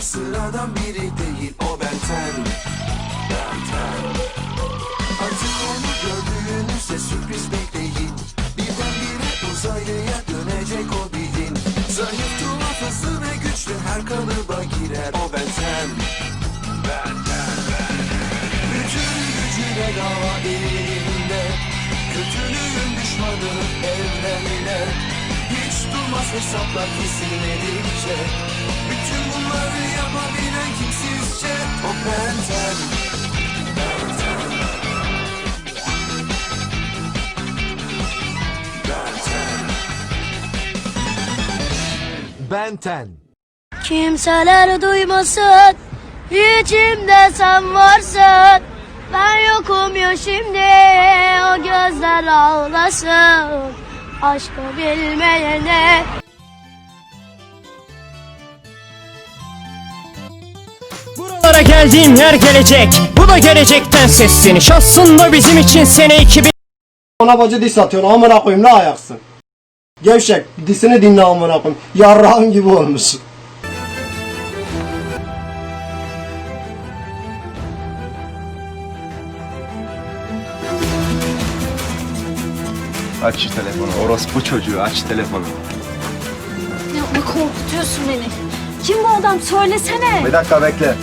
sıradan biri değil O benten Benten Artık onu gördüğünüzde sürpriz bekleyin. Birdenbire uzaylıya dönecek o bilin. Zayıf tuhaf hızlı ve güçlü her kalıba girer. O benten Benten Bütün gücüyle dava elinde. Kötülüğün düşmanı evrenine Hiç durmaz hesaplar kesilmedikçe. Bütün Benten. Kimseler duymasın İçimde sen varsın Ben yokum ya şimdi O gözler ağlasın Aşkı bilmeyene Buralara geldiğin yer gelecek. Bu da gelecekten sesleniş. Aslında bizim için sene 2000 Ona bacı dis atıyorsun amına koyayım ne ayaksın? Gevşek disini dinle amına koyayım. Yarrağın gibi olmuşsun. Aç şu telefonu. Orospu çocuğu aç telefonu. Yapma korkutuyorsun beni. Kim bu adam söylesene. Bir dakika bekle.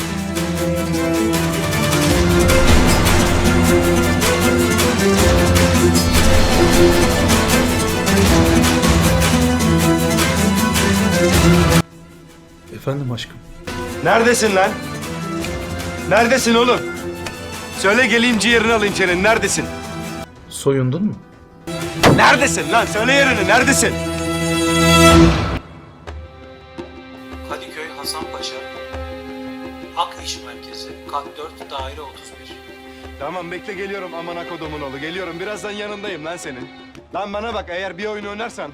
Efendim aşkım. Neredesin lan? Neredesin oğlum? Söyle geleyim ciğerini alayım senin. Neredesin? Soyundun mu? Neredesin lan? Söyle yerini. Neredesin? Kadıköy Hasanpaşa Ak İş Merkezi Kat 4 Daire 31 Tamam bekle geliyorum aman akodumun oğlu. Geliyorum. Birazdan yanındayım lan senin. Lan bana bak eğer bir oyun oynarsan